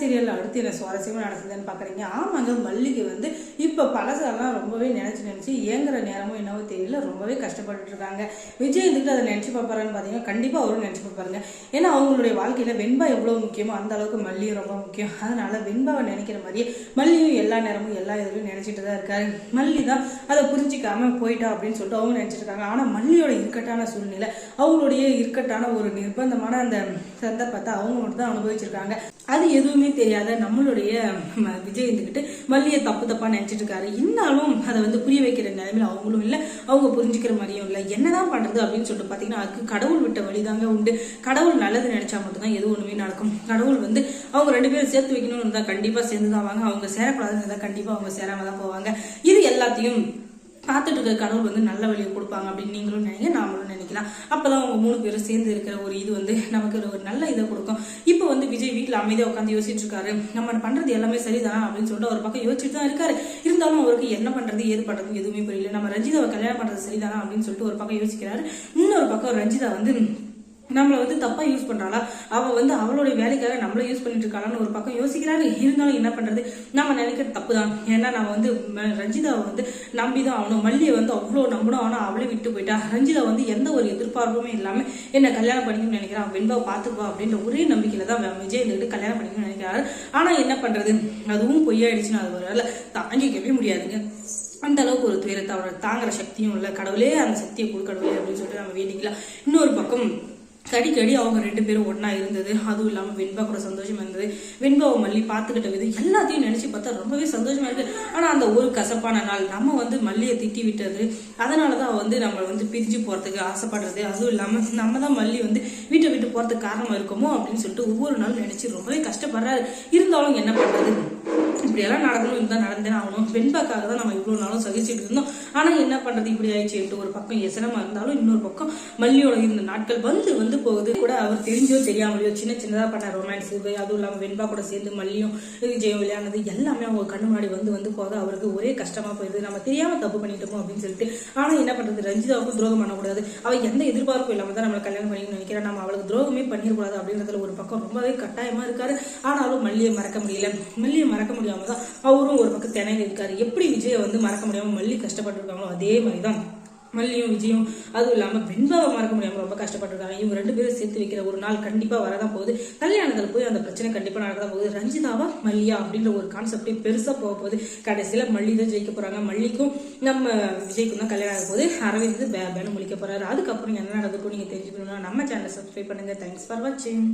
Serial அடுத்து என்ன சுவாரஸ்யமா நடக்குதுன்னு பாக்குறீங்க. ஆமாங்க மல்லிகை வந்து இப்ப பழசெல்லாம் ரொம்பவே நினைச்சு நினைச்சு ஏங்குற நேரமும் என்னவோ தெரியல. ரொம்பவே கஷ்டப்பட்டு இருக்காங்க. விஜய் இதுக்கு அதை நினைச்சு பார்ப்பாருன்னு பாத்தீங்கன்னா கண்டிப்பா அவரும் நினைச்சு பார்ப்பாருங்க. ஏன்னா அவங்களுடைய வாழ்க்கையில வெண்பா எவ்வளவு முக்கியமோ அந்த அளவுக்கு மல்லியும் ரொம்ப முக்கியம். அதனால வெண்பாவை நினைக்கிற மாதிரியே மல்லியும் எல்லா நேரமும் எல்லா இதுலையும் நினைச்சிட்டு தான் இருக்காரு. மல்லி தான் அதை புரிஞ்சிக்காம போயிட்டா அப்படின்னு சொல்லிட்டு அவங்க நினைச்சிட்டு இருக்காங்க. ஆனா மல்லியோட இருக்கட்டான சூழ்நிலை அவங்களுடைய இருக்கட்டான ஒரு நிர்பந்தமான அந்த சந்தர்ப்பத்தை அவங்க மட்டும் தான் அனுபவிச்சிருக்காங்க. அது எதுவுமே தெரியாத நம்மளுடைய விஜய் இருந்துக்கிட்டு மல்லியை தப்பு தப்பா நினைச்சிட்டு இருக்காரு. இருந்தாலும் அதை வந்து புரிய வைக்கிற நிலைமையில அவங்களும் இல்லை. அவங்க புரிஞ்சுக்கிற மாதிரியும் இல்லை. என்னதான் பண்றது அப்படின்னு சொல்லிட்டு பாத்தீங்கன்னா அதுக்கு கடவுள் விட்ட வழிதாங்க உண்டு. கடவுள் நல்லது நினைச்சா மட்டும்தான் எது ஒண்ணுமே நடக்கும். கடவுள் வந்து அவங்க ரெண்டு பேரும் சேர்த்து வைக்கணும்னு இருந்தா கண்டிப்பா சேர்ந்து தான் வாங்க. அவங்க சேரக்கூடாதுன்னு இருந்தா கண்டிப்பா அவங்க சேராம தான் போவாங்க. இது எல்லாத்தையும் பார்த்துட்டு இருக்க கடவுள் வந்து நல்ல வழியை கொடுப்பாங்க அப்படின்னு நீங்களும் நினைங்க நாமளும் நினைக்கலாம் அப்பதான் அவங்க மூணு பேரும் சேர்ந்து இருக்கிற ஒரு இது வந்து நமக்கு ஒரு நல்ல இதை கொடுக்கும். இப்போ வந்து விஜய் வீட்டில் அமைதியாக உட்காந்து யோசிச்சுட்டு இருக்காரு நம்ம பண்றது எல்லாமே சரிதானா அப்படின்னு சொல்லிட்டு ஒரு பக்கம் யோசிச்சுட்டு தான் இருக்காரு. இருந்தாலும் அவருக்கு என்ன பண்றது ஏது பண்றது எதுவுமே புரியல. நம்ம ரஞ்சிதாவை கல்யாணம் பண்றது சரிதானா அப்படின்னு சொல்லிட்டு ஒரு பக்கம் யோசிக்கிறாரு. இன்னொரு பக்கம் ரஞ்சிதா வந்து நம்மளை வந்து தப்பாக யூஸ் பண்ணுறாளா அவள் வந்து அவளுடைய வேலைக்காக நம்மளை யூஸ் பண்ணிட்டு இருக்காளான்னு ஒரு பக்கம் யோசிக்கிறாரு. இருந்தாலும் என்ன பண்ணுறது நம்ம நினைக்கிற தப்பு தான் ஏன்னா நம்ம வந்து ரஞ்சிதாவை வந்து நம்பி தான் ஆகணும். மல்லியை வந்து அவ்வளோ நம்பணும் ஆனால் அவளே விட்டு போயிட்டா. ரஞ்சிதா வந்து எந்த ஒரு எதிர்பார்ப்புமே இல்லாமல் என்ன கல்யாணம் பண்ணிக்கணும்னு நினைக்கிறான். வெண்பா பார்த்துக்குவா அப்படின்ற ஒரே நம்பிக்கையில தான் விஜய் இருந்துட்டு கல்யாணம் பண்ணிக்கணும்னு நினைக்கிறாரு. ஆனால் என்ன பண்ணுறது அதுவும் பொய்யாயிடுச்சுன்னா அது ஒரு வேலை தாங்கிக்கவே முடியாதுங்க. அந்த அளவுக்கு ஒரு துயரத்தை அவரோட தாங்குற சக்தியும் இல்லை. கடவுளே அந்த சக்தியை கொடுக்கடவுளே அப்படின்னு சொல்லிட்டு நம்ம வேண்டிக்கலாம். இன்னொரு பக்கம் அடிக்கடி அவங்க ரெண்டு பேரும் ஒன்றா இருந்தது. அதுவும் இல்லாம வெண்பா கூட சந்தோஷமா இருந்தது. வெண்பாவை மல்லி பார்த்துக்கிட்ட விதம் எல்லாத்தையும் நினைச்சு பார்த்தா ரொம்பவே சந்தோஷமா இருக்கு. ஆனா அந்த ஒரு கசப்பான நாள் நம்ம வந்து மல்லியை திட்டி விட்டது. அதனாலதான் தான் வந்து நம்ம வந்து பிரிஞ்சு போறதுக்கு ஆசைப்படுறது. அதுவும் இல்லாம நம்ம தான் மல்லி வந்து வீட்டை விட்டு போறதுக்கு காரணமா இருக்குமோ அப்படின்னு சொல்லிட்டு ஒவ்வொரு நாளும் நினைச்சு ரொம்பவே கஷ்டப்படுறாரு. இருந்தாலும் என்ன பண்றது? இப்படியெல்லாம் நடக்கணும் இதுதான் நடந்தேன் ஆகணும். வெண்பாக்காக தான் நம்ம இவ்வளோ நாளும் சகிச்சுட்டு இருந்தோம். ஆனால் என்ன பண்ணுறது இப்படி ஆயிடுச்சு. ஒரு பக்கம் எசனமாக இருந்தாலும் இன்னொரு பக்கம் மல்லியோட இருந்த நாட்கள் வந்து வந்து போகுது. கூட அவர் தெரிஞ்சோ தெரியாமலையோ சின்ன சின்னதாக பண்ண ரொமான்ஸ் அதுவும் இல்லாமல் வெண்பா கூட சேர்ந்து மல்லியும் விஜயம் விளையாடுனது எல்லாமே அவங்க கண்ணு முன்னாடி வந்து வந்து போக அவருக்கு ஒரே கஷ்டமாக போயிடுது நம்ம தெரியாமல் தப்பு பண்ணிட்டோமோ அப்படின்னு சொல்லிட்டு. ஆனால் என்ன பண்ணுறது ரஞ்சிதாவுக்கும் துரோகம் பண்ணக்கூடாது. அவள் எந்த எதிர்பார்ப்பும் இல்லாமல் தான் நம்மளை கல்யாணம் பண்ணிக்கணும்னு நினைக்கிறேன் நம்ம அவளுக்கு துரோகமே பண்ணிடக்கூடாது அப்படின்றதுல ஒரு பக்கம் ரொம்பவே கட்டாயமாக இருக்காரு. ஆனாலும் மல்லியை மறக்க முடியல. மல்லியை மறக்க முடியாமல் தான் அவரும் ஒரு பக்கம் திணையில இருக்காரு. எப்படி விஜயை வந்து மறக்க முடியாம மல்லி கஷ்டப்பட்டுருக்காங்களோ அதே மாதிரி தான் மல்லியும் விஜயும் அதுவும் இல்லாமல் வெண்பாவை மறக்க முடியாமல் ரொம்ப கஷ்டப்பட்டுருக்காங்க. இவங்க ரெண்டு பேரும் சேர்த்து வைக்கிற ஒரு நாள் கண்டிப்பாக வரதான் போகுது. கல்யாணத்தில் போய் அந்த பிரச்சனை கண்டிப்பாக நடக்கதான் போகுது. ரஞ்சிதாவா மல்லியா அப்படின்ற ஒரு கான்செப்டே பெருசாக போக போகுது. கடைசியில் மல்லி தான் ஜெயிக்க போகிறாங்க மல்லிக்கும் நம்ம விஜய்க்கும் தான் கல்யாணம் ஆக போகுது. அரவிந்த் பே பேனு முழிக்க போறாரு. அதுக்கப்புறம் என்ன நடக்கும் நீங்கள் தெரிஞ்சுக்கணும்னா நம்ம சேனலை சப்ஸ்கிரைப் பண்ணுங்கள் தேங்க்ஸ் ஃபார் வாட்சிங்